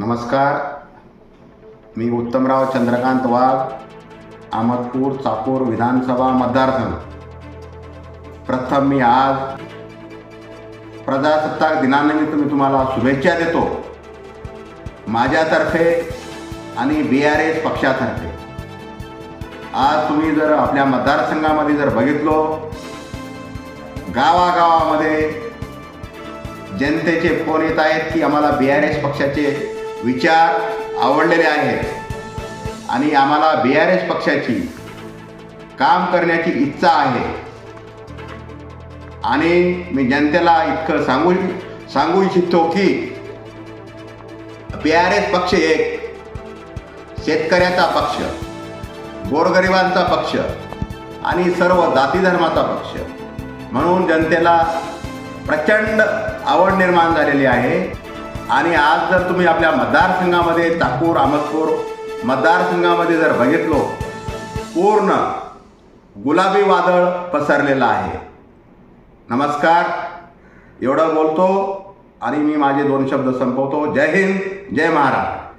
नमस्कार. मी उत्तमराव चंद्रकांत वाघ अहमदपूर चाकूर विधानसभा मतदारसंघ. प्रथम मी आज प्रजासत्ताक दिनानिमित्त मी तुम्हाला शुभेच्छा देतो. माझ्यातर्फे आणि बी आर एस पक्षातर्फे. आज तुम्ही जर आपल्या मतदारसंघामध्ये जर बघितलो गावागावामध्ये जनतेचे फोन येत आहेत की आम्हाला बी आर एस पक्षाचे विचार आवडलेले आहेत. आणि आम्हाला बी आर एस पक्षाची काम करण्याची इच्छा आहे. आणि मी जनतेला इतकं सांगू सांगू इच्छितो की बी आर एस पक्ष एक शेतकऱ्याचा पक्ष गोरगरिबांचा पक्ष आणि सर्व जाती धर्माचा पक्ष. म्हणून जनतेला प्रचंड आवड निर्माण झालेली आहे. आणि आज जर तुम्ही आपल्या मतदारसंघामध्ये चाकूर अहमदपूर मतदारसंघामध्ये जर बघितलो पूर्ण गुलाबी वादळ पसरलेलं आहे. नमस्कार. एवढं बोलतो आणि मी माझे दोन शब्द संपवतो. जय हिंद जय महाराष्ट्र.